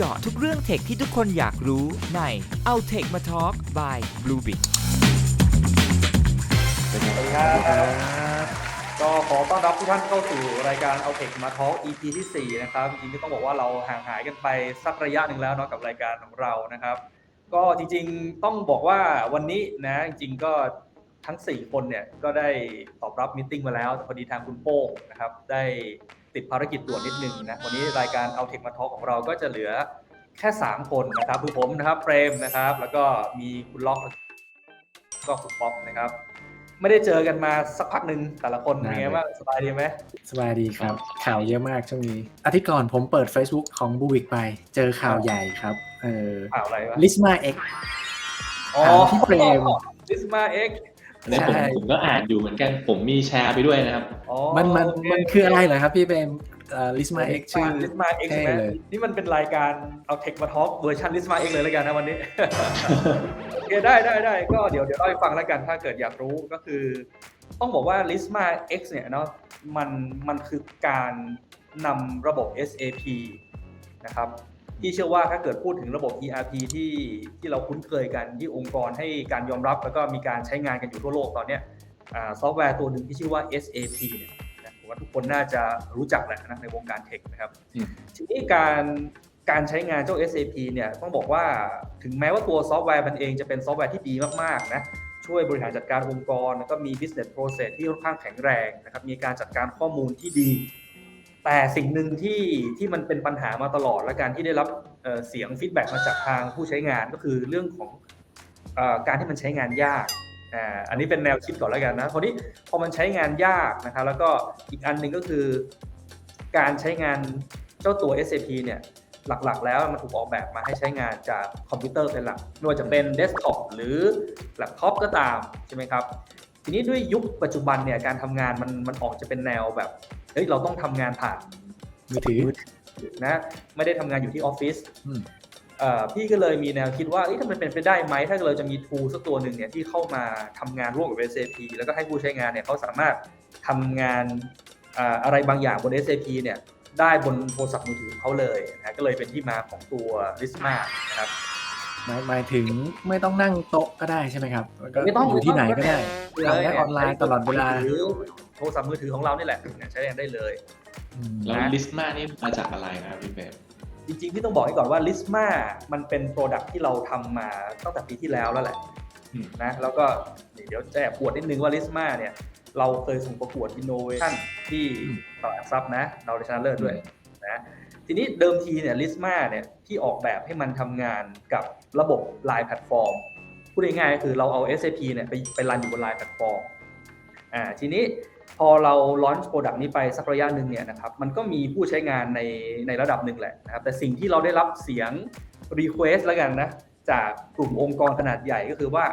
เจาะทุกเรื่องเทคที่ทุกคนอยากรู้ในเอาเทคมาทอล์ก by Bluebit สวัสดีครับ ก็ขอต้อนรับทุกท่านเข้าสู่รายการเอาเทคมาทอล์ก EP ที่ 4 นะครับ จริงๆต้องบอกว่าเราห่างหายกันไปสักระยะหนึ่งแล้วเนาะกับรายการของเรานะครับ ก็จริงๆต้องบอกว่าวันนี้นะจริงๆก็ทั้ง 4 คนเนี่ยก็ได้ตอบรับมิ팅มาแล้วพอดีทางคุณโป้งนะครับได้ ติดภารกิจด่วนนิดนึงนะวันนี้รายการเอาเทคมาทอล์กของเราก็จะเหลือแค่ 3 คนนะครับคือผมนะครับเฟรมนะครับ แล้วก็มีคุณล็อกก็คุณป๊อปนะครับ ไม่ได้เจอกันมาสักพักหนึ่งแต่ละคนเป็นไงบ้างสบายดีไหมสบายดีครับ ข่าวเยอะมากช่วงนี้อาทิตย์ก่อนผมเปิด Facebook ของบูวิกไป เจอข่าวใหญ่ครับเออข่าวอะไรวะลิสมาเอ็กอ๋อข่าวที่เฟรมลิสมาเอ็ก อันนี้ผมใช่ ผมก็อ่านอยู่เหมือนกันผมมีแชร์ไปด้วยนะครับ อ๋อมันมันโเมันคืออะไรเหรอครับพี่เบมลิสมาเอ็กชื่อ ลิสมาเอ็กใช่ไหมเท่เลย นี่มันเป็นรายการเอาเทคมาทอล์กเวอร์ชันลิสมาเอ็กเลยแล้วกันนะวันนี้ โอเคได้ได้ได้ก็เดี๋ยวเดี๋ยวเล่าให้ฟังแล้วกันถ้าเกิดอยากรู้ก็คือ ต้องบอกว่า Lisma X เนี่ยเนาะมันมันคือการนำระบบ SAP นะครับ ที่เชื่อว่าถ้าเกิดพูดถึงระบบ ERP ที่ที่เราคุ้นเคยกันที่องค์กรให้การยอมรับ แล้วก็มีการใช้งานกันอยู่ทั่วโลกตอนเนี้ยอ่าซอฟต์แวร์ตัวหนึ่งที่ชื่อว่า SAP เนี่ยนะผมว่าทุกคนน่าจะรู้จักแหละนะในวงการเทคนะครับอืมทีนี้การการใช้งานเจ้า SAP เนี่ยต้องบอกว่าถึงแม้ว่าตัวซอฟต์แวร์มันเองจะเป็นซอฟต์แวร์ที่ดีมากๆนะช่วยบริหารจัดการองค์กร แล้วก็มี business process ที่ค่อนข้างแข็งแรงนะครับมีการจัดการข้อมูลที่ดี แต่สิ่งหนึ่งที่ที่มันเป็นปัญหามาตลอดและการที่ได้รับเสียงฟีดแบ็มาจากทางผู้ใช้งานก็คือเรื่องของอการที่มันใช้งานยากอันนี้เป็นแนวคิดก่อนแล้วกันนะคราวนี้พอมันใช้งานยากนะครับแล้วก็อีกอันหนึ่งก็คือ การใช้งานเจ้าตัว SAP เนี่ยหลักๆ แล้วมันถูกออกแบบมาให้ใช้งานจากคอมพิวเตอร์เป็นหลักไม่ว่าจะเป็นเดสก์ท็อปหรือแล็ปท็อปก็ตามใช่ไหมครับ ทีนี้ด้วยยุคปัจจุบันเนี่ยการทำงานมันมันออกจะเป็นแนวแบบ เฮ้ยเราต้องทำงานผ่านมือถือนะไม่ได้ทำงานอยู่ที่ออฟฟิศอืมเอ่อพี่ก็เลยมีแนวคิดว่าเอ้ยถ้ามันเป็นไปได้ไหมถ้าเราจะมีทูสักตัวหนึ่งเนี่ยที่เข้ามาทำงานร่วมกับ SAP แล้วก็ให้ผู้ใช้งานเนี่ยเขาสามารถทำงานอ่าอะไรบางอย่างบน SAP เนี่ยได้บนโทรศัพท์มือถือของเขาเลยนะก็เลยเป็นที่มาของตัว Lisma นะครับหมายหมายถึงไม่ต้องนั่งโต๊ะก็ได้ใช่ไหมครับแล้วก็ไม่ต้องอยู่ที่ไหนก็ได้ทำได้ออนไลน์ตลอดเวลาหรือ โทรศัพท์มือถือของเรานี่แหละเนี่ยใช้งานได้เลยอืมแล้วนะ ลิสต์มานี่มาจากอะไรครับพี่เบมจริงๆพี่ต้องบอกให้ก่อนว่า Lisma มันเป็นโปรดักที่เราทำมาตั้งแต่ปีที่แล้วแล้วแหละ อืม นะแล้วก็เดี๋ยวจะแอบปวดนิดนึงว่า Lisma เนี่ย เราเคยส่งประกวด Innovation ที่ตลาดหลักทรัพย์นะ เราได้ชนะเลิศด้วยนะทีนี้เดิมทีเนี่ย Lisma เนี่ยที่ออกแบบให้มันทำงานกับระบบ Line แพลตฟอร์มพูดง่ายๆก็คือเราเอา SAP เนี่ยไปไปรันอยู่บน Line แพลตฟอร์มอ่าทีนี้ พอเราลอนช์โปรดักต์นี้ไปสักระยะหนึ่งเนี่ยนะครับมันก็มีผู้ใช้งานในในระดับหนึ่งแหละนะครับแต่สิ่งที่เราได้รับเสียง Request แล้วกันนะจากกลุ่มองค์กรขนาดใหญ่ก็คือว่า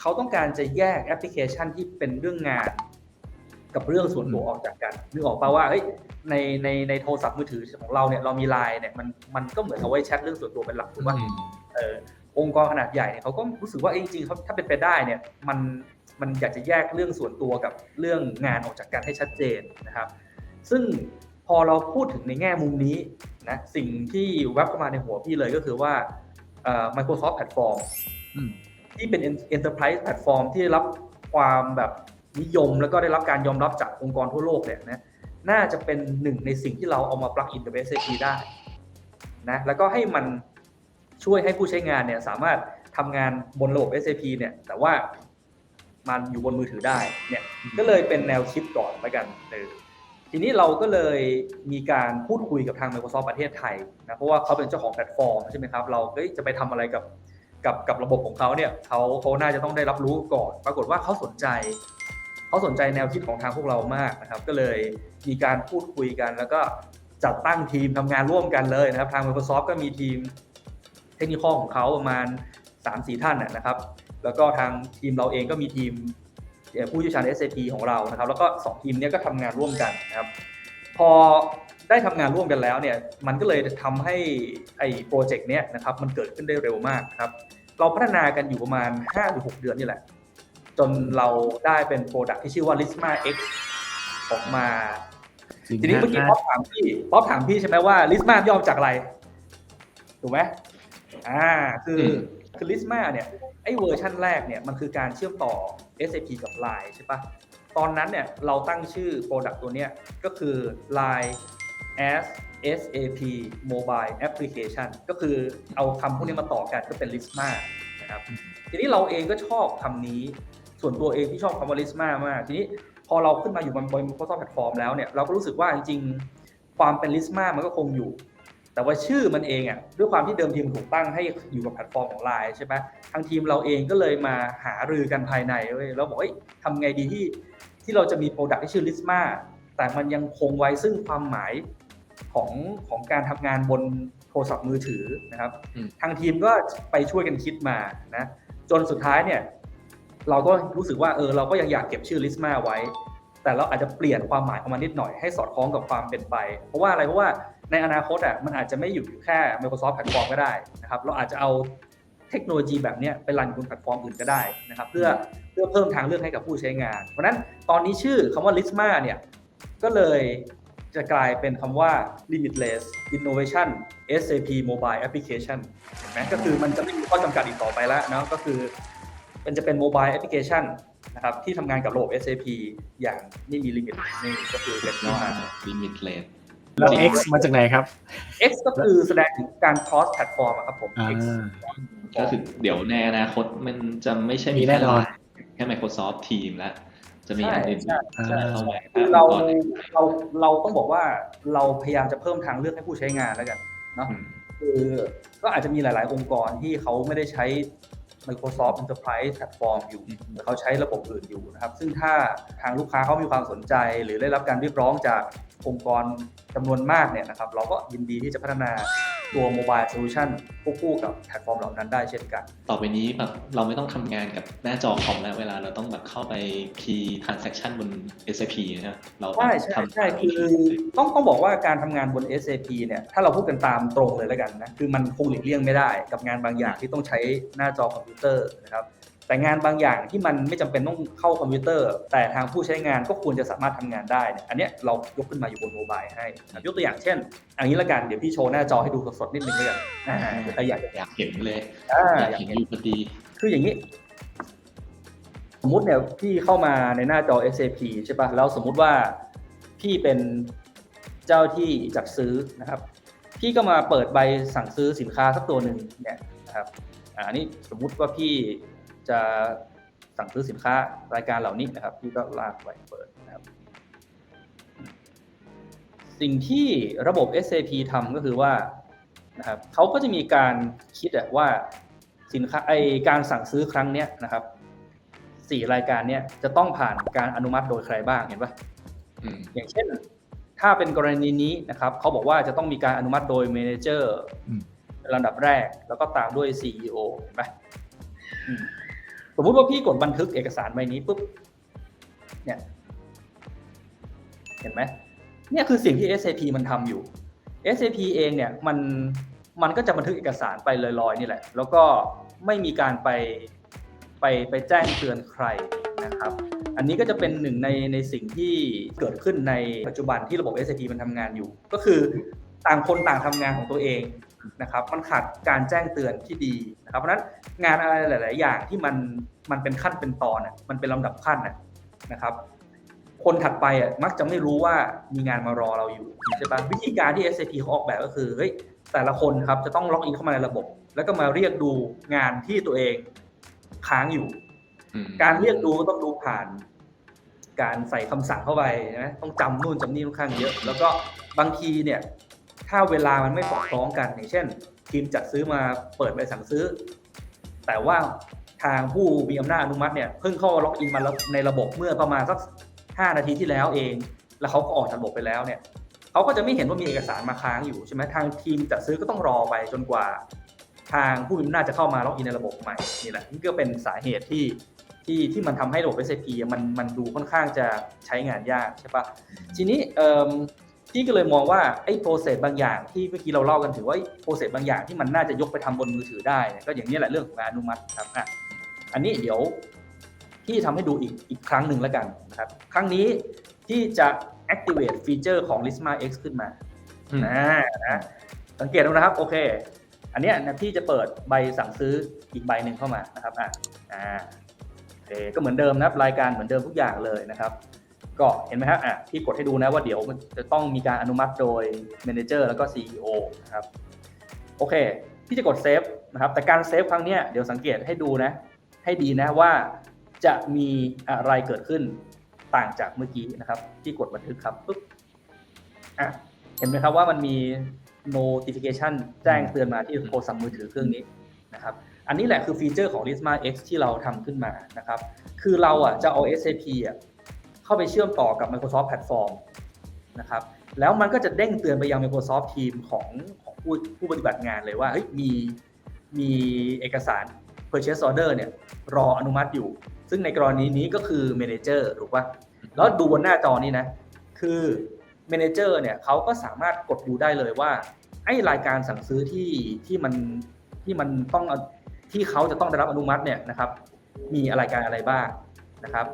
เขาต้องการจะแยกแอปพลิเคชันที่เป็นเรื่องงาน กับเรื่องส่วนตัวออกจากกันนึกออกป่าว่าเฮ้ยในในในโทรศัพท์มือถือของเราเนี่ยเรามีไลน์เนี่ยมันมันก็เหมือนเอาไว้แชทเรื่องส่วนตัวเป็นหลักถูกป่ะเออองค์กรขนาดใหญ่เนี่ยเขาก็รู้สึกว่าเอ้ยจริงๆเขาถ้าเป็นไปได้เนี่ยมัน มันอยากจะแยกเรื่องส่วนตัวกับเรื่องงานออกจากกันให้ชัดเจนนะครับ ซึ่งพอเราพูดถึงในแง่มุมนี้นะสิ่งที่แวบเข้ามาในหัวพี่เลยก็คือว่าเอ่อ Microsoft Platform อืมที่เป็น Enterprise Platform ที่ได้รับความแบบนิยมแล้วก็ได้รับการยอมรับจากองค์กรทั่วโลกเนี่ยนะน่าจะเป็นหนึ่งในสิ่งที่เราเอามา plug in กับ SAP ได้นะแล้วก็ให้มันช่วยให้ผู้ใช้งานเนี่ยสามารถทำงานบนระบบ SAP เนี่ยแต่ว่า มันอยู่บนมือถือได้เนี่ยก็เลยเป็นแนวคิดก่อนแล้วกันเออทีนี้เราก็เลยมีการพูดคุยกับทาง Microsoft ประเทศไทยนะเพราะว่าเขาเป็นเจ้าของแพลตฟอร์มใช่ไหมครับเราเอ้ยจะไปทำอะไรกับกับกับระบบของเขาเนี่ยเขาเขาน่าจะต้องได้รับรู้ก่อน ปรากฏว่าเขาสนใจเขาสนใจแนวคิดของทางพวกเรามากนะครับ ก็เลยมีการพูดคุยกัน แล้วก็จัดตั้งทีมทำงานร่วมกันเลยนะครับ ทาง Microsoft ก็มีทีมเทคนิคของเขาประมาณ3-4ท่านนะนะครับ แล้วก็ทางทีมเราเองก็มีทีมเอ่อผู้เชี่ยวชาญ SAP ของเรานะครับ แล้วก็ 2 ทีมเนี้ก็ทำงานร่วมกันนะครับ พอได้ทำงานร่วมกันแล้วเนี่ย มันก็เลยทำให้ไอ้โปรเจกต์เนี้ยนะครับ มันเกิดขึ้นได้เร็วมากนะครับ เราพัฒนากันอยู่ประมาณ 5-6 เดือนนี่แหละ จนเราได้เป็นโปรดักที่ชื่อว่า Lisma X ออกมาสิ่งทีนี้เมื่อกี้ห้าป๊อปถามพี่ป๊อปถามพี่ใช่ไหมว่า Lisma ย่อมาจากอะไร ถูกไหมอ่า คืออมคือ Lisma เนี่ย ไอ้เวอร์ชันแรกเนี่ยมันคือการเชื่อมต่อ SAP กับ Line ใช่ปะตอนนั้นเนี่ยเราตั้งชื่อ Product ตัวเนี้ยก็คือ Line as SAP Mobile Application ก็คือเอาคำพวกนี้มาต่อกันก็เป็น Lisma นะครับทีนี้เราเองก็ชอบคำนี้ ส่วนตัวเองที่ชอบคำว่า Lisma มาก ทีนี้พอเราขึ้นมาอยู่บนบน Microsoft Platform แล้วเนี่ยเราก็รู้สึกว่าจริงๆ ความเป็น Lisma มันก็คงอยู่ แต่ว่าชื่อมันเองอะด้วยความที่เดิมทีมถูกตั้งให้อยู่กับแพลตฟอร์มของ Line ใช่ไหมทางทีมเราเองก็เลยมาหารือกันภายในเว้ยแล้วบอกเอ้ยทำไงดีที่ที่เราจะมีโปรดักต์ที่ชื่อ Lisma แต่มันยังคงไว้ซึ่งความหมายของของการทำงานบนโทรศัพท์มือถือนะครับอืมทางทีมก็ไปช่วยกันคิดมานะจนสุดท้ายเนี่ยเราก็รู้สึกว่าเออเราก็ยังอยากเก็บชื่อ Lisma ไว้ แต่เราอาจจะเปลี่ยนความหมายของมันนิดหน่อยให้สอดคล้องกับความเป็นไป เพราะว่าอะไรเพราะว่า ในอนาคตอะมันอาจจะไม่อยู่แค่ Microsoft แพลตฟอร์มก็ได้นะครับเราอาจจะเอาเทคโนโลยีแบบนี้ไปรันบนแพลตฟอร์มอื่นก็ได้นะครับเพื่อเพื่อเพิ่มทางเลือกให้กับผู้ใช้งาน เพราะนั้นตอนนี้ชื่อคำว่า Lisma เนี่ยก็เลยจะกลายเป็นคำว่า limitless innovation SAP mobile application เห็นไหมก็คือมันจะไม่มีข้อจำกัดอีกต่อไปแล้วเนาะก็คือมันจะเป็น mobile application นะครับที่ทำงานกับระบบ SAP อย่างไม่มีลิมิตนี่ก็คือเป็นยอที่ ดมาลิมิตเลสแล้ว X มาจากไหนครับ X ก็คือแสดงถึงการ cross platform อะครับผมอ่า X ก็คือเดี๋ยวในอนาคตมันจะไม่ใช่มีแน่นอนแค่ Microsoft Team แล้วจะมีอันอื่นใช่ใช่เข้ามาคือเราก่อนเลยเราเราต้องบอกว่าเราพยายามจะเพิ่มทางเลือกให้ผู้ใช้งานแล้วกันเนาะอืมคือก็อาจจะมีหลาย ๆ องค์กรที่เขาไม่ได้ใช้ Microsoft Enterprise Platform อยู่อืมแต่เขาใช้ระบบอื่นอยู่นะครับ ซึ่งถ้าทางลูกค้าเขามีความสนใจ หรือได้รับการเรียกร้องจากองค์กร จำนวนมากเนี่ยนะครับเราก็ยินดีที่จะพัฒนาตัว Mobile Solution ควบคู่กับแพลตฟอร์มเหล่านั้นได้เช่นกัน ต่อไปนี้แบบเราไม่ต้องทำงานกับหน้าจอคอมแล้วเวลาเราต้องแบบเข้าไป key transaction บน SAP นะฮะเราใช่ใช่ทำใช่คือต้องต้องบอกว่าการทำงานบน SAP เนี่ยถ้าเราพูดกันตามตรงเลยแล้วกันนะคือมันคงหลีกเลี่ยงไม่ได้กับงานบางอย่างที่ต้องใช้หน้าจอคอมพิวเตอร์นะครับ แต่งานบางอย่างที่มันไม่จำเป็นต้องเข้าคอมพิวเตอร์ แต่ทางผู้ใช้งานก็ควรจะสามารถทำงานได้เนี่ยอันเนี้ยเรายกขึ้นมาอยู่บนโมบายให้นะครับยกตัวอย่างเช่นอันนี้ละกันเดี๋ยวพี่โชว์หน้าจอให้ดูสดๆนิดนึงเลยกันอ่าเดี๋ยวใครอยากอยากเห็นเลยอ่าอยากอยากเห็นเห็นอยู่พอดีคืออย่างนี้สมมุติเนี่ยพี่เข้ามาในหน้าจอ SAP ใช่ปะแล้วสมมุติว่าพี่เป็นเจ้าที่จัดซื้อนะครับ พี่ก็มาเปิดใบสั่งซื้อสินค้าสักตัวหนึ่งเนี่ยนะครับอ่าอันนี้สมมุติว่าพี่ จะสั่งซื้อสินค้ารายการเหล่านี้นะครับ พี่ก็ลากไปเปิดนะครับ สิ่งที่ระบบ SAP ทำก็คือว่านะครับเขาก็จะมีการคิดอะว่าสินค้าไอการสั่งซื้อครั้งเนี้ยนะครับสี่รายการเนี้ยจะต้องผ่านการอนุมัติโดยใครบ้างเห็นปะอืมอย่างเช่น ถ้าเป็นกรณีนี้นะครับเขาบอกว่าจะต้องมีการอนุมัติโดย Manager อืมเป็นลำดับแรก แล้วก็ตามด้วย CEO เห็นปะอืม สมมุติว่าพี่กดบันทึกเอกสารใบนี้ปุ๊บเนี่ยเห็นไหมเนี่ยคือสิ่งที่ SAP มันทำอยู่ SAP เองเนี่ยมันมันก็จะบันทึกเอกสารไปลอยๆนี่แหละ แล้วก็ไม่มีการไปไปไปแจ้งเตือนใครนะครับ อันนี้ก็จะเป็นหนึ่งในในสิ่งที่เกิดขึ้นในปัจจุบันที่ระบบ SAP มันทำงานอยู่ ก็คือต่างคนต่างทำงานของตัวเอง นะครับมันขาดการแจ้งเตือนที่ดีนะครับเพราะฉะนั้นงานอะไรหลาย ๆ อย่างที่มันมันเป็นขั้นเป็นตอนน่ะมันเป็นลำดับขั้นน่ะนะครับคนถัดไปอะมักจะไม่รู้ว่ามีงานมารอเราอยู่ใช่ปะวิธีการที่ SAP เขาออกแบบก็คือเฮ้ยแต่ละคนครับจะต้องล็อกอินเข้ามาในระบบ แล้วก็มาเรียกดูงานที่ตัวเองค้างอยู่อืมการเรียกดูก็ต้องดูผ่าน การใส่คำสั่งเข้าไปนะต้องจำนู่นจำนี่ค่อนข้างเยอะ แล้วก็บางทีเนี่ย ถ้าเวลามันไม่สอดคล้องกันอย่างเช่น ทีมจัดซื้อมาเปิดใบสั่งซื้อ แต่ว่าทางผู้มีอำนาจอนุมัติเนี่ยเพิ่งเข้าล็อกอินมาแล้วในระบบเมื่อประมาณสักห้านาทีที่แล้วเอง แล้วเขาก็ออกจากระบบไปแล้วเนี่ยเขาก็จะไม่เห็นว่ามีเอกสารมาค้างอยู่ใช่ไหมทางทีมจัดซื้อก็ต้องรอไปจนกว่า ทางผู้มีอำนาจจะเข้ามาล็อกอินในระบบใหม่นี่แหละนี่ก็เป็นสาเหตุที่ที่ที่มันทำให้ระบบ SAP มันมันดูค่อนข้างจะใช้งานยากใช่ปะทีนี้ พี่ก็เลยมองว่าไอ้โปรเซสบางอย่างที่เมื่อกี้เราเล่ากันถึงว่าโปรเซสบางอย่างที่มันน่าจะยกไปทำบนมือถือได้เนี่ยก็อย่างนี้แหละเรื่องของการอนุมัติครับอะอันนี้เดี๋ยวพี่ทำให้ดูอีกอีกครั้งหนึ่งแล้วกันนะครับ ครั้งนี้ที่จะ activate ฟีเจอร์ของ Lisma X ขึ้นมาอืมนะนะสังเกตดูนะครับ โอเค อันเนี้ยนะพี่จะเปิดใบสั่งซื้ออีกใบหนึ่งเข้ามานะครับอะอ่าโอเคก็เหมือนเดิมนะครับรายการเหมือนเดิมทุกอย่างเลยนะครับ ก็เห็นไหมครับอะพี่กดให้ดูนะว่าเดี๋ยวมันจะต้องมีการอนุมัติโดย Manager แล้วก็ CEO นะครับโอเค พี่จะกดเซฟนะครับแต่การเซฟครั้งนี้เดี๋ยวสังเกตให้ดูนะ ให้ดีนะว่าจะมีอะไรเกิดขึ้นต่างจากเมื่อกี้นะครับ ที่กดบันทึกครับปุ๊บอะเห็นไหมครับว่ามันมี notification แจ้งเตือนมาที่โทรศัพท์มือถือเครื่องนี้นะครับอันนี้แหละคือฟีเจอร์ของ Lisma X ที่เราทำขึ้นมานะครับ คือเราอะจะเอา SAP อะ เข้าไปเชื่อมต่อกับ Microsoft Platform นะครับแล้วมันก็จะเด้งเตือนไปยัง Microsoft Team ของของผู้ผู้ปฏิบัติงานเลยว่าเฮ้ยมีมีเอกสาร Purchase Order เนี่ยรออนุมัติอยู่ ซึ่งในกรณีนี้ก็คือ Manager ถูกป่ะแล้วดูบนหน้าจอนี้นะ คือ Manager เนี่ยเขาก็สามารถกดดูได้เลยว่าไอ้รายการสั่งซื้อที่ที่มันที่มันต้องเอาที่เขาจะต้องได้รับอนุมัติเนี่ยนะครับ มีรายการอะไรบ้างนะครับ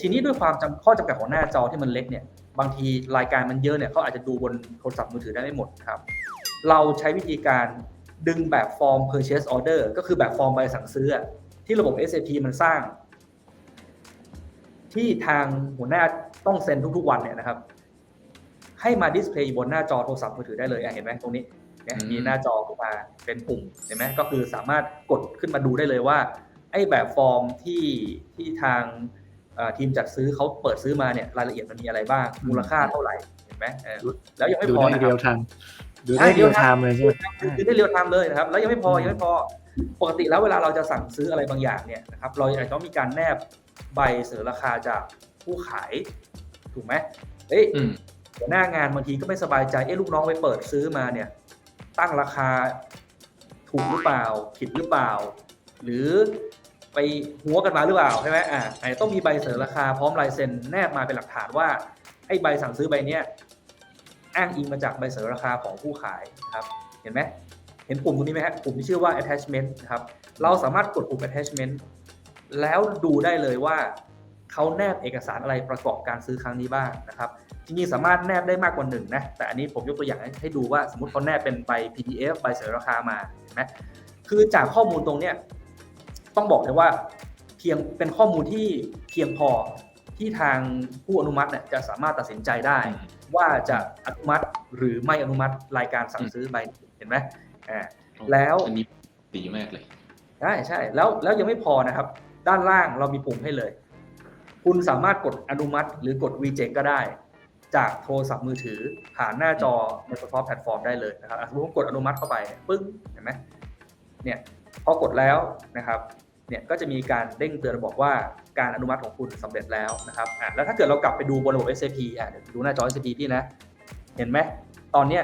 ทีนี้ด้วยความจำข้อจำกัดของหน้าจอที่มันเล็กเนี่ยบางทีรายการมันเยอะเนี่ยเขาอาจจะดูบนโทรศัพท์มือถือได้ไม่หมดครับ เราใช้วิธีการดึงแบบฟอร์ม purchase order ก็คือแบบฟอร์มใบสั่งซื้ออะที่ระบบ SAP มันสร้าง ที่ทางหัวหน้าต้องเซ็นทุกๆวันเนี่ยนะครับ ให้มาดิสเพลย์บนหน้าจอโทรศัพท์มือถือได้เลยอะเห็นไหมตรงนี้เนี่ยอืมมีหน้าจอขึ้นมาเป็นปุ่มเห็นไหมก็คือสามารถกดขึ้นมาดูได้เลยว่าไอ้แบบฟอร์มที่ที่ทางเอ่อ ทีมจัดซื้อเขาเปิดซื้อมาเนี่ยรายละเอียดมันมีอะไรบ้างมูลค่าเท่าไหร่เห็นไหมเออแล้วยังไม่ดูพอได้นะคเรีรัยบลไทม์ดูใช่ได้เรียล real ไทม์เลยใช่ไหมคือได้เรียลไทม์เลยนะครับแล้วยังไม่พอยังไม่พอปกติแล้วเวลาเราจะสั่งซื้ออะไรบางอย่างเนี่ยนะครับเราอาจจะต้องมีการแนบใบเสนอราคาจากผู้ขายถูกไหมเอ้ยอืมหัวหน้างานบางทีก็ไม่สบายใจเอ๊ะลูกน้องไปเปิดซื้อมาเนี่ย ตั้งราคาถูกหรือเปล่า ผิดหรือเปล่า หรือ ไปหัวกันมาหรือเปล่าใช่ไหมอ่าอาจจะต้องมีใบเสนอราคาพร้อมลายเซ็นแนบมาเป็นหลักฐานว่าไอ้ใบสั่งซื้อใบเนี้ยอ้างอิงมาจากใบเสนอราคาของผู้ขายนะครับ เห็นไหมเห็นปุ่มตรงนี้ไหมฮะปุ่มที่ชื่อว่า attachment นะครับ เราสามารถกดปุ่ม attachment แล้วดูได้เลยว่าเขาแนบเอกสารอะไรประกอบการซื้อครั้งนี้บ้างนะครับจริงๆสามารถแนบได้มากกว่าหนึ่งนะแต่อันนี้ผมยกตัวอย่างให้ให้ดูว่าสมมติเขาแนบเป็นใบ PDF ใบเสนอราคามาเห็นไหมคือจากข้อมูลตรงเนี้ย ต้องบอกเลยว่าเพียงเป็นข้อมูลที่เพียงพอที่ทางผู้อนุมัติเนี่ยจะสามารถตัดสินใจได้ ว่าจะอนุมัติหรือไม่อนุมัติรายการสั่งซื้อใบนี้เห็นไหมอ่าแล้วอันนี้ดีมากเลยใช่ใช่แล้วแล้วยังไม่พอนะครับ ด้านล่างเรามีปุ่มให้เลย คุณสามารถกดอนุมัติหรือกด reject ก็ได้ จากโทรศัพท์มือถือผ่านหน้าจอ Microsoft Platform ได้เลยนะครับอะสมมติว่ากดอนุมัติเข้าไปปึ้งเห็นไหมเนี่ยพอกดแล้วนะครับ เนี่ยก็จะมีการเด้งเตือนบอกว่าการอนุมัติของคุณสำเร็จแล้วนะครับอะแล้วถ้าเกิดเรากลับไปดูบนระบบ SAP อะเดี๋ยวดูหน้าจอ SAP พี่นะ เห็นไหมตอนเนี้ย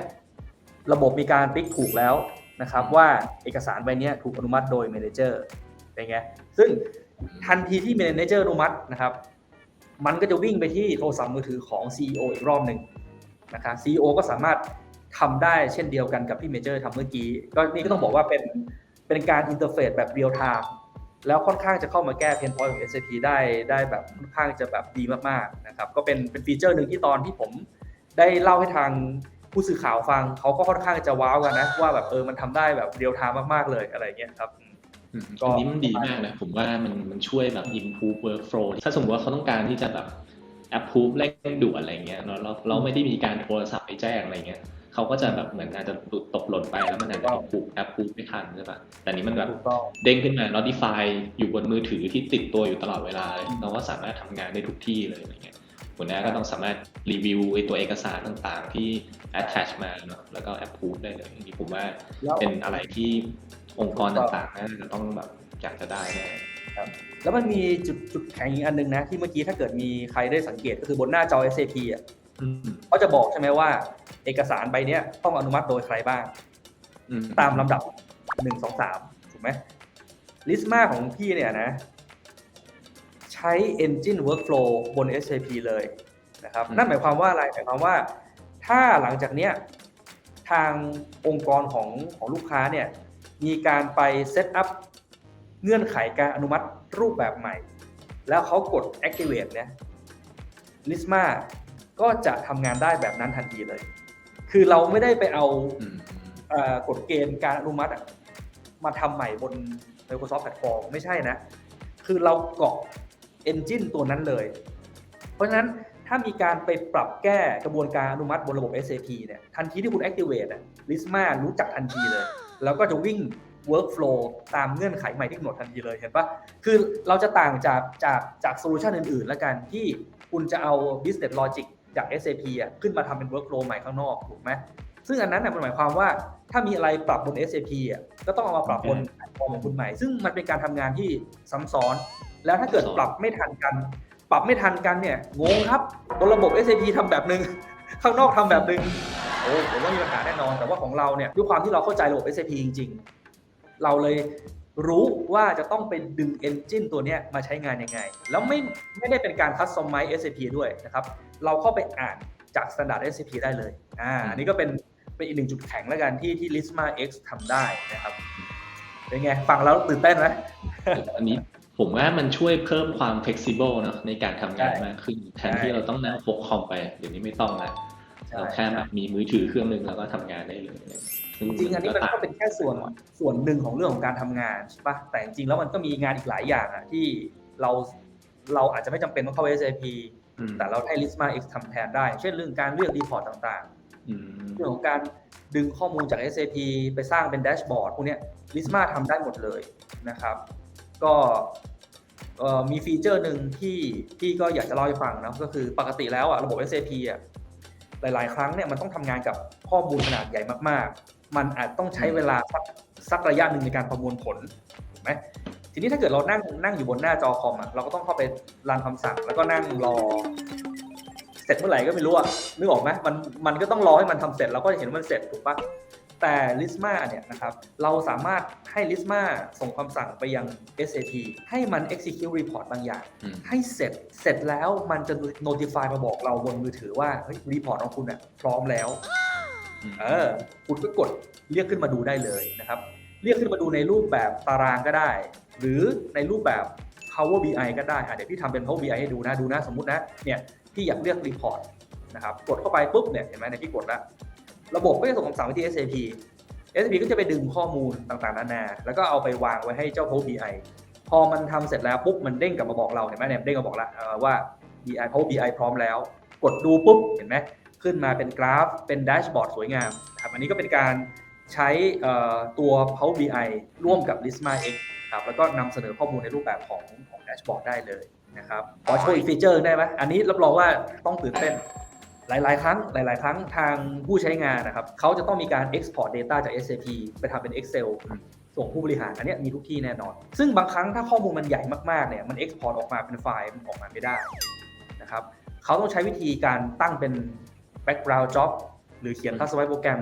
ระบบมีการติ๊กถูกแล้วนะครับว่าเอกสารใบนี้ถูกอนุมัติโดย Manager เป็นไงซึ่งทันทีที่ Manager อนุมัตินะครับ มันก็จะวิ่งไปที่โทรศัพท์มือถือของ CEO อีกรอบหนึ่งนะครับ CEO ก็สามารถทำได้เช่นเดียวกันกับที่ Manager ทำเมื่อกี้ ก็นี่ก็ต้องบอกว่าเป็นเป็นการอินเทอร์เฟซแบบเรียลไทม์ แล้วค่อนข้างจะเข้ามาแก้เพนพอยต์ของ SAP ได้ได้แบบค่อนข้างจะแบบดีมากๆนะครับก็เป็นเป็นฟีเจอร์หนึ่งที่ตอนที่ผมได้เล่าให้ทางผู้สื่อข่าวฟังเขาก็ค่อนข้างจะว้าวกันนะ ว่าแบบเออมันทำได้แบบเรียลไทม์มากๆเลยอะไรอย่างเงี้ยครับอืมก็อันนี้มันดีมากนะ ผมว่ามันมันช่วยแบบ improve workflow ถ้าสมมติว่าเขาต้องการที่จะแบบ approve เร่งด่วนอะไรเงี้ยเนอะเราเราไม่ได้มีการโทรศัพท์ไปแจ้งอะไรเงี้ย เขาก็จะแบบเหมือนอาจจะตกหล่นไปแล้วมันอาจจะ approve approve ไม่ทันใช่ปะแต่อันนี้มันแบบถูกต้องเด้งขึ้นมา notify อยู่บนมือถือที่ติดตัวอยู่ตลอดเวลาเลยเราก็สามารถทำงานได้ทุกที่เลยอะไรเงี้ยหัวหน้าก็ต้องสามารถรีวิวไอตัวเอกสารต่างๆ ที่ attach มาเนอะแล้วก็ approve ได้เลยอันนี้ผมว่าแล้วเป็นอะไรที่องค์กรต่างๆน่าจะต้องแบบอยากจะได้แน่แล้วมันมีจุดจุดแข็งอีกอันหนึงนะ ที่เมื่อกี้ถ้าเกิดมีใครได้สังเกตก็คือบนหน้าจอ SAP อะอืม เขาจะบอกใช่ไหมว่า เอกสารใบเนี้ยต้องอนุมัติโดยใครบ้างอืมตามลำดับหนึ่งสองสามถูกไหมลิสมาของพี่เนี่ยนะ ใช้ Engine Workflow บน SAP เลยนะครับ นั่นหมายความว่าอะไรหมายความว่า ถ้าหลังจากเนี้ยทางองค์กรของของลูกค้าเนี่ย มีการไปเซตอัพเงื่อนไขการอนุมัติรูปแบบใหม่ แล้วเขากด activate เนี่ย Lisma ก็จะทำงานได้แบบนั้นทันทีเลย คือเราไม่ได้ไปเอาอืมเออ่ากฎเกณฑ์การอนุมัติอะมาทำใหม่บน Microsoft Platform ไม่ใช่นะ คือเราเกาะ Engine ตัวนั้นเลย เพราะฉะนั้นถ้ามีการไปปรับแก้กระบวนการอนุมัติบนระบบ SAP เนี่ยทันทีที่คุณ activate อะ Lisma รู้จักทันทีเลย แล้วก็จะวิ่ง workflow ตามเงื่อนไขใหม่ที่กำหนดทันทีเลยเห็นปะคือเราจะต่างจากจากจากโซลูชันอื่นๆ แล้วกันที่คุณจะเอา business logic จาก SAP อะขึ้นมาทำเป็น workflow ใหม่ข้างนอกถูกไหมซึ่งอันนั้นน่ะมันหมายความว่าถ้ามีอะไรปรับบน SAP อะก็ต้องเอามาปรับบนแพลตฟอร์มของคุณใหม่ ซึ่งมันเป็นการทำงานที่ซ้ำซ้อน แล้วถ้าเกิดปรับไม่ทันกัน ปรับไม่ทันกันเนี่ยงงครับบนระบบ SAP ทำแบบหนึ่งข้างนอกทำแบบหนึ่งโอ้ผมว่ามีปัญหาแน่นอน แต่ว่าของเราเนี่ยด้วยความที่เราเข้าใจระบบ SAP จริง ๆ เราเลย รู้ว่าจะต้องไปดึง Engine ตัวเนี้ยมาใช้งานยังไง แล้วไม่ไม่ได้เป็นการคัสตอมไมซ์ SAP ด้วยนะครับ เราเข้าไปอ่านจาก Standard SAP ได้เลยอ่าอันนี้ก็เป็นเป็นอีกหนึ่งจุดแข็งแล้วกันที่ที่ Lisma X ทำได้นะครับ เป็นไง ฟังแล้วตื่นเต้นไหมอันนี้ผมว่ามันช่วยเพิ่มความ flexible เนอะในการทำงานใช่มากขึ้นแทนใช่ที่เราต้องนั่งพกคอมไป เดี๋ยวนี้ไม่ต้องละเราแค่แบบมีมือถือเครื่องหนึงแล้วก็ทำงานได้เลยซึ่ จริงๆอันนี้มันต่างก็เป็นแค่ส่วนส่วนหนึ่งของเรื่องของการทำงานใช่ปะแต่จริงๆแล้วมันก็มีงานอีกหลายอย่างอะที่เราเราอาจจะไม่จำเป็นต้องเข้า SAP อืมแต่เราให้ Lisma X ทำแทนได้ เช่นเรื่องการเลือกรีพอร์ตต่างๆอืมเรื่องของการดึงข้อมูลจาก SAP ไปสร้างเป็นแดชบอร์ดพวกเนี้ย Lisma ทำได้หมดเลยนะครับ ก็เอ่อมีฟีเจอร์หนึ่งที่ที่ก็อยากจะเล่าให้ฟังนะก็คือปกติแล้วอะระบบ SAP อะหลาย ๆ ครั้งเนี่ยมันต้องทำงานกับข้อมูลขนาดใหญ่มากๆ มันอาจต้องใช้เวลาสักสักระยะหนึ่งในการประมวลผลถูกไหมทีนี้ถ้าเกิดเรานั่งนั่งอยู่บนหน้าจอคอมอะเราก็ต้องเข้าไปรันคำสั่ง แล้วก็นั่งรอ เสร็จเมื่อไหร่ก็ไม่รู้อะนึกออกไหมมันมันก็ต้องรอให้มันทำเสร็จเราก็จะเห็นว่ามันเสร็จถูกปะแต่ Lisma เนี่ยนะครับเราสามารถให้ Lisma ส่งคำสั่งไปยัง SAP ให้มัน execute report บางอย่างอืมให้เสร็จเสร็จแล้วมันจะ notify มาบอกเราบนมือถือว่าเฮ้ยรีพอร์ตของคุณอะพร้อมแล้ว เออคุณก็กดเรียกขึ้นมาดูได้เลยนะครับ เรียกขึ้นมาดูในรูปแบบตารางก็ได้ หรือในรูปแบบ Power BI ก็ได้อะเดี๋ยวพี่ทำเป็น Power BI ให้ดูนะดูนะสมมุตินะเนี่ยพี่อยากเรียกรีพอร์ตนะครับกดเข้าไปปุ๊บเนี่ยเห็นไหมเนี่ยพี่กดแล้วระบบก็จะส่งคำสั่งไปที่ SAP SAP ก็จะไปดึงข้อมูลต่างๆนานา แล้วก็เอาไปวางไว้ให้เจ้า Power BI พอมันทำเสร็จแล้วปุ๊บมันเด้งกลับมาบอกเราเห็นไหมเนี่ยเด้งมาบอกแล้วว่า BI Power BI พร้อมแล้ว กดดูปุ๊บเห็นไหม ขึ้นมาเป็นกราฟ เป็นแดชบอร์ดสวยงามครับอันนี้ก็เป็นการใช้ตัว Power BI ร่วมกับ Lisma X ครับแล้วก็นำเสนอข้อมูลในรูปแบบของของแดชบอร์ดได้เลยนะครับขอโชว์อีกฟีเจอร์ได้ไหมอันนี้รับรองว่าต้องตื่นเต้นหลาย ๆ ครั้ง หลาย ๆ ครั้งทางผู้ใช้งานนะครับเขาจะต้องมีการ Export Data จาก SAP ไปทำเป็น Excel ส่งผู้บริหารอันนี้มีทุกที่แน่นอน ซึ่งบางครั้งถ้าข้อมูลมันใหญ่มาก ๆ เนี่ย มัน Export ออกมาเป็นไฟล์มันออกมาไม่ได้นะครับเขาต้องใช้วิธีการตั้งเป็น background job หรือเขียน custom โปรแกรม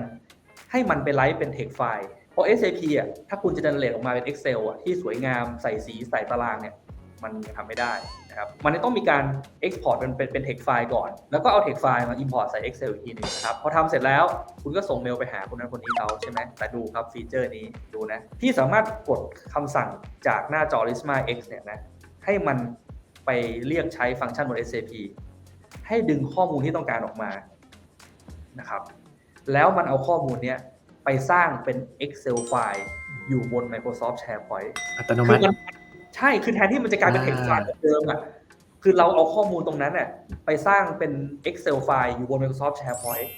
ให้มันไปไลฟ์เป็น text ไฟล์เพราะ SAP อะถ้าคุณจะ generate ออกมาเป็น Excel อะที่สวยงามใส่สีใส่ตารางเนี่ยมันยังทำไม่ได้นะครับ มันจะต้องมีการ export เป็นเป็นเป็น text ไฟล์ก่อน แล้วก็เอา text ไฟล์มา import ใส่ Excel อีกทีหนึงนะครับ พอทำเสร็จแล้วคุณก็ส่งเมลไปหาคนนั้นคนนี้เขาใช่ไหม แต่ดูครับฟีเจอร์นี้ดูนะ ที่สามารถกดคำสั่งจากหน้าจอ Lisma X เนี่ยนะ ให้มันไปเรียกใช้ฟังก์ชันบน SAP ให้ดึงข้อมูลที่ต้องการออกมา นะครับ แล้วมันเอาข้อมูลเนี้ยไปสร้างเป็น Excel ไฟล์อยู่บน Microsoft SharePoint อัตโนคืมัอติมันใช่คือแทนที่มันจะกลายเป็นอ่า text ไฟล์เหมือนเดิมอะคือเราเอาข้อมูลตรงนั้นน่ะไปสร้างเป็น Excel ไฟล์อยู่บน Microsoft SharePoint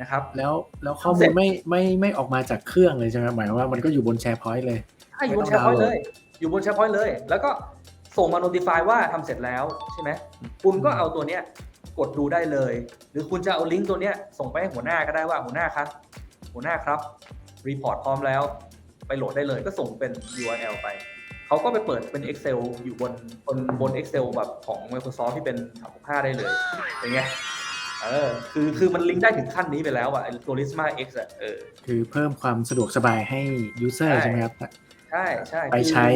นะครับ แล้วแล้วข้อเสมูร็ลจไม่ไม่ไม่ออกมาจากเครื่องเลยใช่ไหมหมายความว่ามันก็อยู่บนแชร์พอยต์เลยใช่อยู่บนไม่ต้อง SharePoint ดาวน์โหลดเลย อยู่บน SharePoint เลย แล้วก็ส่งมา notify ว่าทำเสร็จแล้วใช่ไหมคุณก็เอาตัวเนี้ย กดดูได้เลย หรือคุณจะเอาลิงก์ตัวเนี้ยส่งไปให้หัวหน้าก็ได้ว่าหัวหน้าครับ หัวหน้าครับรีพอร์ตพร้อมแล้ว ไปโหลดได้เลยก็ส่งเป็น URL ไป เขาก็ไปเปิดเป็น Excel อยู่บนบนบน Excel แบบของ Microsoft ที่เป็น365ได้เลยเป็นไงเออคือคือมันลิงก์ได้ถึงขั้นนี้ไปแล้วอะไอ้ตัว Lisma X อะเออคือเพิ่มความสะดวกสบายให้ user ใช่ใช่ไหมครับ ใช่ใช่ไปคือใช้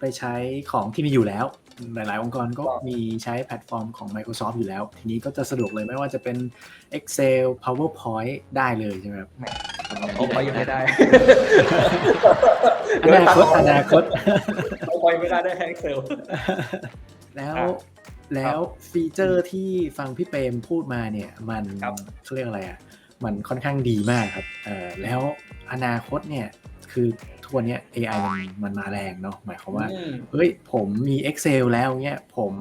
ไปใช้ของที่มีอยู่แล้ว หลาย ๆ องค์กรก็ถูกต้องมีใช้แพลตฟอร์มของ Microsoft อยู่แล้ว ทีนี้ก็จะสะดวกเลยไม่ว่าจะเป็น Excel PowerPoint ได้เลยใช่ไหมครับเอาไปยังไม่ได้อนาคตอนาคตเอาไปไม่ได้ได้แค่ Excel แล้วอะแล้วฟีเจอร์ที่ฟังพี่เปรมพูดมาเนี่ย มันครับเขาเรียกอะไรอะ มันค่อนข้างดีมากครับเอ่อแล้วอนาคตเนี่ยคือทุ กวันเนี้ย AI มันมันมาแรงเนาะหมายความว่าอืมเฮ้ยผมมี Excel แล้วเนี่ยผม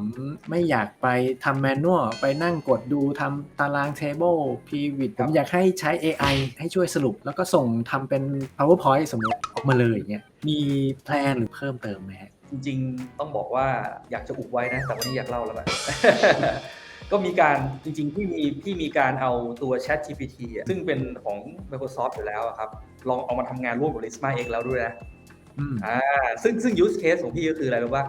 ไม่อยากไปทำแมนนวลไปนั่งกดดูทำตาราง Table Pivot ผมอยากให้ใช้ AI ให้ช่วยสรุป แล้วก็ส่งทำเป็น PowerPoint สมมติออกมาเลยอย่างเงี้ยมีแพลนหรือเพิ่มเติมไหมฮะจริงๆ ต้องบอกว่าอยากจะอุบไว้นะ แต่วันนี้อยากเล่าแล้วกัน ก็มีการจริงๆที่มีที่มีการเอาตัว Chat GPT อะซึ่งเป็นของ Microsoft อยู่แล้วอะครับ ลองเอามาทำงานร่วมกับ Lisma X แล้วด้วยนะอืมอ่าซึ่งซึ่ง use case ของพี่ก็คืออะไรรู้ป่ะ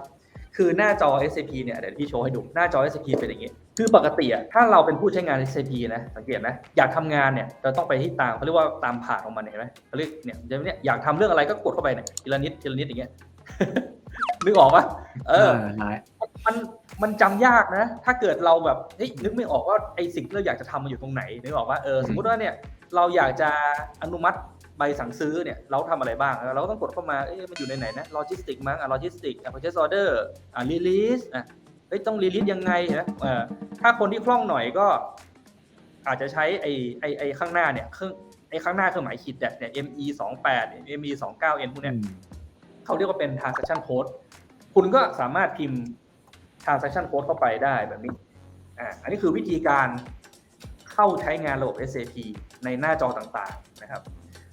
คือหน้าจอ SAP เนี่ยเดี๋ยวพี่โชว์ให้ดูหน้าจอ SAP เป็นอย่างงี้ คือปกติอะถ้าเราเป็นผู้ใช้งาน SAP นะสังเกตนะอยากทำงานเนี่ยเราต้องไปที่ตามเขาเรียกว่าตามผ่านของมันเห็นไหมเขาเรียกเนี่ยเดี๋ยวเนี่ยอยากทำเรื่องอะไรก็กดเข้าไปเนี่ยทีละนิดทีละนิดอย่างเงี้ย นึกออกปะเออ หลาย มันมันจำยากนะ ถ้าเกิดเราแบบเฮ้ยนึกไม่ออกว่าไอสิ่งที่เราอยากจะทำมันอยู่ตรงไหนนึกออกว่าเออสมมติว่าเนี่ยเราอยากจะอนุมัติใบสั่งซื้อเนี่ยเราทำอะไรบ้าง เราก็ต้องกดเข้ามาเอ๊ะมันอยู่ในไหนนะโลจิสติกมั้งอะโลจิสติกอะ purchase order อะ release อะเฮ้ยต้อง release ยังไงนะเออถ้าคนที่คล่องหน่อยก็ อาจจะใช้ไอไอไอข้างหน้าเนี่ยเครื่องไอข้างหน้าเครื่องหมายขีดแดดเนี่ย ME 2 8 ME 2 9 N พวกเนี้ยอืมเขาเรียกว่าเป็น transaction code คุณก็สามารถพิมพ์ transaction code เข้าไปได้แบบนี้อ่าอันนี้คือวิธีการเข้าใช้งานระบบ SAP ในหน้าจอต่างๆนะครับ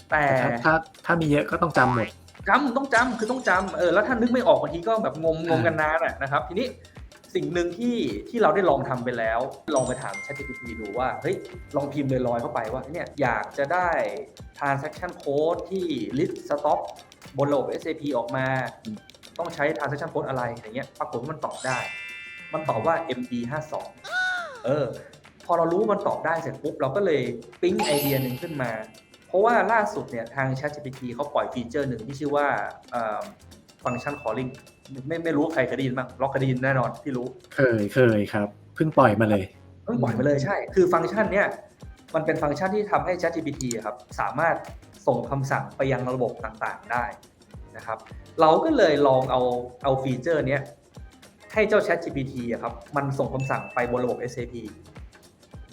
แต่แต่ถ้าถ้าถ้ามีเยอะก็ต้องจำหมดจำต้องจำคือต้องจำเออแล้วถ้านึกไม่ออกบางทีก็แบบงมงมกันนานอะนะครับ ทีนี้สิ่งหนึ่งที่ที่เราได้ลองทำไปแล้ว ลองไปถาม ChatGPT ดูว่าเฮ้ยลองพิมพ์ลอยๆเข้าไปว่าเนี่ยอยากจะได้ transaction code ที่ list stock บนระบบ SAP ออกมา ต้องใช้ transaction code อะไรอย่างเงี้ยปรากฏว่ามันตอบได้ มันตอบว่า MD52 เออ พอเรารู้มันตอบได้เสร็จปุ๊บเราก็เลยปิ๊งไอเดียหนึ่งขึ้นมา เพราะว่าล่าสุดเนี่ยทาง ChatGPT เขาปล่อยฟีเจอร์หนึ่งที่ชื่อว่าฟัง c t ชัน calling ไม่ไม่รู้ใครเคยได้ยินบ้างล็อกเคยได้ยินแน่นอนที่รู้ เคยเคยครับ เพิ่งปล่อยมาเลยเพิ่งปล่อยมาเลยใช่ คือฟังก์ชันเนี้ยมันเป็นฟังก์ชันที่ทำให้ ChatGPT อะครับสามารถส่งคำสั่งไปยังระบบต่างๆ ได้ นะครับ เราก็เลยลองเอาเอาฟีเจอร์นี้ให้เจ้า ChatGPT อะครับ มันส่งคำสั่งไปบนระบบ SAP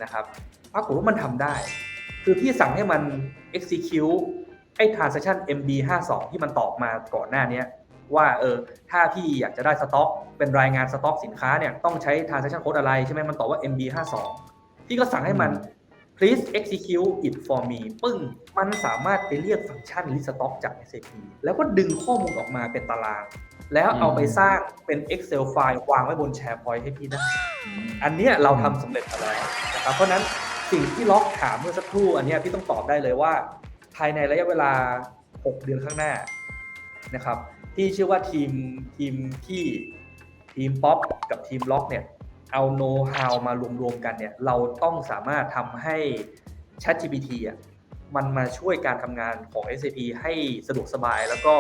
นะครับปรากฏว่ามันทำได้ คือพี่สั่งให้มัน execute ไอ้ transaction MB52 ที่มันตอบมาก่อนหน้านี้ว่าเออถ้าพี่อยากจะได้สต็อก เป็นรายงานสต็อกสินค้าเนี่ยต้องใช้ transaction code อะไรใช่ไหมมันตอบว่า MB52 พี่ก็สั่งให้มัน please execute it for me ปึ้ง มันสามารถไปเรียกฟังก์ชัน list stock จาก SAP แล้วก็ดึงข้อมูลออกมาเป็นตาราง แล้วเอาไปสร้างเป็น Excel ไฟล์วางไว้บน SharePoint ให้พี่ได้ อันเนี้ยเราทำสำเร็จมาแล้วนะครับ เพราะนั้นสิ่งที่ล็อกถามเมื่อสักครู่อันเนี้ยพี่ต้องตอบได้เลยว่า ภายในระยะเวลา 6 เดือนข้างหน้านะครับพี่เชื่อว่าทีมทีมที่ทีมป๊อปกับทีมล็อกเนี่ย เอาโน้ตฮาวมารวมๆกันเนี่ย เราต้องสามารถทำให้ ChatGPT อะมันมาช่วยการทำงานของ SAP ให้สะดวกสบายแล้วก็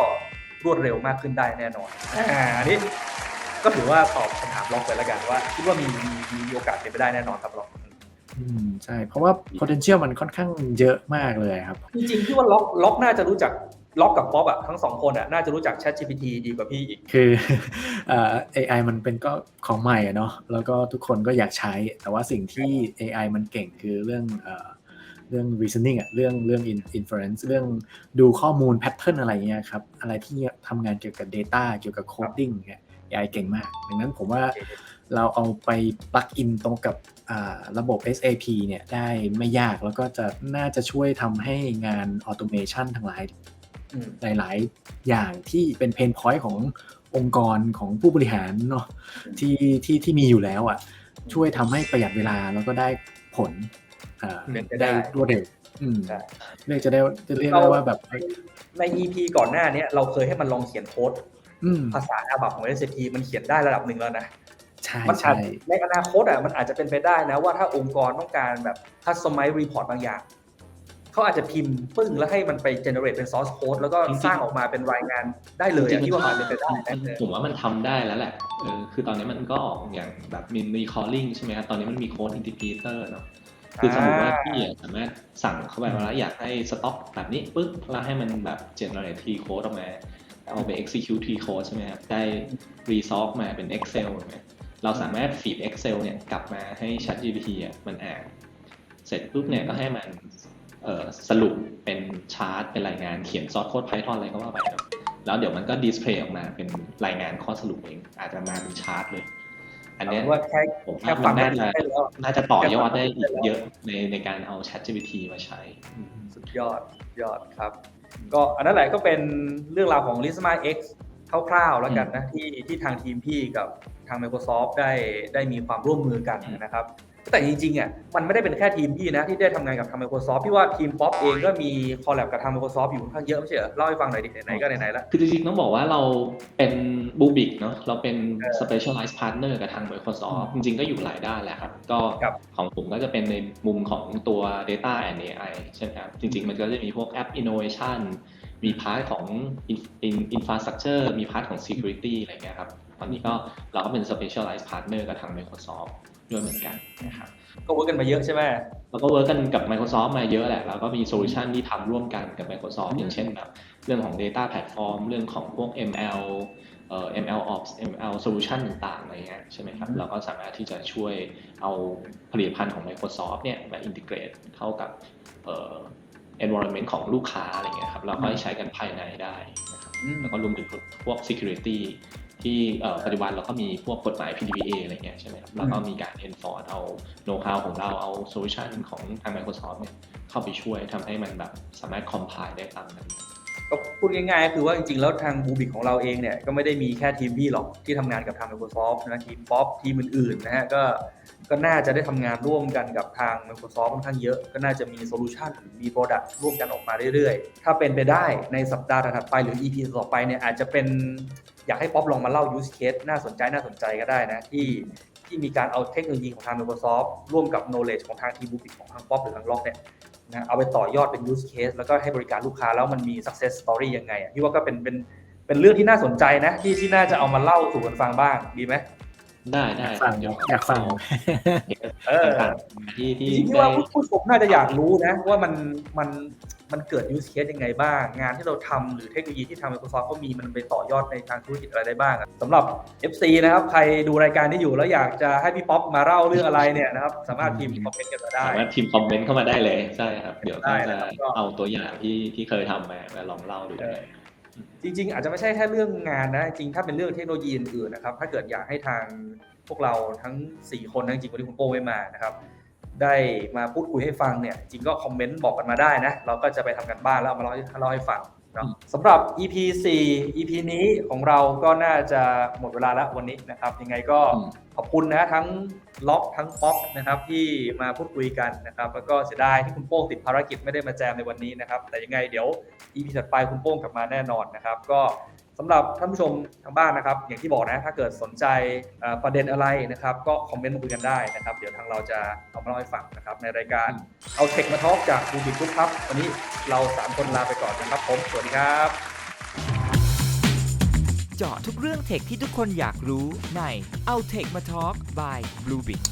รวดเร็วมากขึ้นได้แน่นอนอ่าอันนี้ก็ถือว่าตอบคำถามล็อกไปแล้วกันว่าคิดว่ามีมีมีโอกาสเป็นไปได้แน่นอนครับล็อกอืมใช่ เพราะว่า potential มันค่อนข้างเยอะมากเลยครับ จริงๆที่ว่าล็อกล็อกน่าจะรู้จัก ล็อกกับป๊อปอะทั้งสองคนอะน่าจะรู้จัก ChatGPT ดีกว่าพี่อีก คือเอ่อ AI มันเป็นก็ของใหม่อะเนาะแล้วก็ทุกคนก็อยากใช้ แต่ว่าสิ่งที่ AI มันเก่งคือเรื่องเอ่อเรื่อง reasoning อะเรื่องเรื่อง inference เรื่องดูข้อมูล pattern อะไรเงี้ยครับ อะไรที่ทำงานเกี่ยวกับ data เกี่ยวกับ coding เนี่ย AI เก่งมาก ดังนั้นผมว่าเราเอาไป plug in ตรงกับระบบ SAP เนี่ยได้ไม่ยากแล้วก็จะน่าจะช่วยทำให้งาน automation ทั้งหลาย หลาย ๆ อย่างที่เป็นเพนพอยต์ขององค์กรของผู้บริหารเนาะที่ที่ที่มีอยู่แล้วอะ่ะ ช่วยทำให้ประหยัดเวลาแล้วก็ได้ผลอ่าเป็นไปได้ได้รวดเร็วอืมใช่เรียกจะได้จะเรียกได้ว่าแบบใน EP ก่อนหน้าเนี้ยเราเคยให้มันลองเขียนโค้ดอืมภาษาอาบับของ SAP มันเขียนได้ระดับหนึ่งแล้วนะใช่มัอาใช่จในอนาคตอะมันอาจจะเป็นไปได้นะว่าถ้าองค์กรต้องการแบบ customize report บางอย่าง เขาอาจจะพิมพ์ปึ้งแล้วให้มันไป generate เป็น source code แล้วก็จริงๆสร้างออกมาเป็นรายงานได้เลยอะที่ว่ามันเป็นไปได้นะผมว่ามันทำได้แล้วแหละเออคือตอนนี้มันก็ออกอย่างแบบมีมี calling ใช่ไหมครับตอนนี้มันมี code interpreter เนาะคือสมมติว่าพี่อะสามารถสั่งเข้าไปว่าอยากให้สต็อกแบบนี้ปึ๊บแล้วให้มันแบบ generate T code ออกมาเอาไป execute T code ใช่ไหมครับ ได้ resolve มาเป็น Excel ใช่ไหมเราสามารถ feed Excel เนี่ยกลับมาให้ ChatGPT อะมันอ่าน เสร็จปุ๊บเนี่ยก็ให้มันเอ่อ สรุปเป็นชาร์ตเป็นรายงานเขียนซอสโค้ด Python อะไรก็ว่าไปครับแล้วเดี๋ยวมันก็ดิสเพลย์ออกมาเป็นรายงานข้อสรุปเองอาจจะมาเป็นชาร์ตเลย อันเนี้ยว่าแค่ผมแค่ว่าฟัมังนน่าจะได้แล้วน่าจะต่อยอดได้อีกเยอะในในการเอา ChatGPT มาใช้อืมสุดยอดสุดยอดครับ ก็อันนั้นแหละก็เป็นเรื่องราวของ l i s m a X คร่าวๆแล้วกันนะที่ที่ทางทีมพี่กับทาง Microsoft ได้ได้มีความร่วมมือกันนะครับ แต่จริงๆอะมันไม่ได้เป็นแค่ทีมพี่นะ ที่ได้ทำงานกับทาง Microsoft พี่ว่าทีมป๊อปเองก็มีคอลแลบกับทาง Microsoft อยู่ค่อนข้างเยอะไม่ใช่เหรอเล่าให้ฟังหน่อยดิไหนๆก็ไหนๆแล้ว คือจริงๆต้องบอกว่าเราเป็นบูบิกเนาะเราเป็น specialized partner กับทาง Microsoft จริงๆก็อยู่หลายด้านแหละครับ ก็ครับของผมก็จะเป็นในมุมของตัว data and AI ใช่ไหมครับ จริงๆ มันก็จะมีพวก app innovation มีพาร์ทของ in- in- infrastructure มีพาร์ทของ security อะไรเงี้ยครับ ตอนนี้ก็เราก็เป็น specialized partner กับทาง Microsoft ด้วยเหมือนกันนะครับก็เวิร์กกันมาเยอะใช่ไหมเราก็เวิร์กกันกับ Microsoft มาเยอะแหละแล้วก็มีโซลูชันที่ทำร่วมกันกับ Microsoft อืมอย่างเช่นแบบเรื่องของ Data Platform เรื่องของพวก ML เอ่อ ML Ops ML Solution ต่างๆอะไรเงี้ยใช่ไหมครับเราก็สามารถที่จะช่วยเอาผลิตภัณฑ์ของ Microsoft เนี่ยมาอินทิเกรตเข้ากับเอ่อ environment ของลูกค้าอะไรเงี้ยครับเราก็ให้ใช้กันภายในได้นะครับอืมแล้วก็รวมถึงพวก security ที่เอ่อปัจจุบันเราก็มีพวกกฎหมาย PDPA อะไรเงี้ยใช่ไหมครับแล้วก็มีการ enforce เอา know-how ของเราเอา solution ของทาง Microsoft เนี่ยเข้าไปช่วยทำให้มันแบบสามารถ compile ได้ตามนั้น ก็พูดง่ายๆก็คือว่าจริงๆ แล้วทางบูบิกของเราเองเนี่ยก็ไม่ได้มีแค่ทีมพี่หรอกที่ทำงานกับทาง Microsoft นะทีมป๊อปทีมอื่นๆนะฮะก็ก็น่าจะได้ทำงานร่วมกันกับทาง Microsoft ค่อนข้างเยอะ ก็น่าจะมีโซลูชันหรือมีโปรดักต์ร่วมกันออกมาเรื่อยๆ ถ้าเป็นไปได้ในสัปดาห์ถัดไปหรือ EP ต่อไปเนี่ยอาจจะเป็นอยากให้ป๊อปลองมาเล่า use case น่าสนใจน่าสนใจก็ได้นะที่ที่มีการเอาเทคโนโลยีของทาง Microsoft ร่วมกับ knowledge ของทางทีมบูบิกของทางป๊อปหรือทางล็อกเนี่ย นะเอาไปต่อยอดเป็น use case แล้วก็ให้บริการลูกค้าแล้วมันมี success story ยังไงอะพี่ว่าก็เป็นเป็นเป็นเรื่องที่น่าสนใจนะ ที่ที่น่าจะเอามาเล่าสู่กันฟังบ้างดีไหมได้ได้ฟังเดี๋ยวอยากฟังเออต่างๆที่จที่ริงๆพี่ได้ว่าผู้ผู้ชมน่าจะอยากรู้นะ ว่ามันมัน มันเกิด use case ยังไงบ้าง งานที่เราทำหรือเทคโนโลยีที่ทาง Microsoft ก็มีมันไปต่อยอดในทางธุรกิจอะไรได้บ้างอะสำหรับ FC นะครับ ใครดูรายการนี้อยู่แล้วอยากจะให้พี่ป๊อปมาเล่าเรื่องอะไรเนี่ยนะครับ สามารถพิมพ์คอมเมนต์กันมาได้ สามารถพิมพ์คอมเมนต์เข้ามาได้เลยใช่ครับ เดี๋ยวก็ได้จะนะครับก็เอาตัวอย่างที่ที่เคยทำมามาลองเล่าดูเออจริง ๆ อาจจะไม่ใช่แค่เรื่องงานนะ จริงถ้าเป็นเรื่องเทคโนโลยีอื่นๆนะครับ ถ้าเกิดอยากให้ทางพวกเราทั้ง 4 คนนะจริงๆวันนี้คุณโป้ไม่มานะครับ ได้มาพูดคุยให้ฟังเนี่ย จริงก็คอมเมนต์บอกกันมาได้นะ เราก็จะไปทำกันบ้านแล้วเอามาเล่าให้เล่าให้ฟังเนาะสำหรับ EP 4 EP นี้ของเราก็น่าจะหมดเวลาแล้ววันนี้นะครับ ยังไงก็อืมขอบคุณนะทั้งล็อกทั้งป๊อกนะครับที่มาพูดคุยกันนะครับแล้วก็เสียดายที่คุณโป้งติดภารกิจไม่ได้มาแจมในวันนี้นะครับ แต่ยังไงเดี๋ยว EP ถัดไปคุณโป้งกลับมาแน่นอนนะครับ ก็ สำหรับท่านผู้ชมทางบ้านนะครับ อย่างที่บอกนะถ้าเกิดสนใจประเด็นอะไรนะครับ ก็คอมเมนต์มาคุยกันได้นะครับ เดี๋ยวทางเราจะเอามาเล่าให้ฟังนะครับ ในรายการเอาเทคมาทอล์กจากบูบิกรุ๊ปครับ วันนี้เราสามคนลาไปก่อนนะครับผมสวัสดีครับ เจาะทุกเรื่องเทคที่ทุกคนอยากรู้ในเอาเทคมาทอล์ก by Bluebit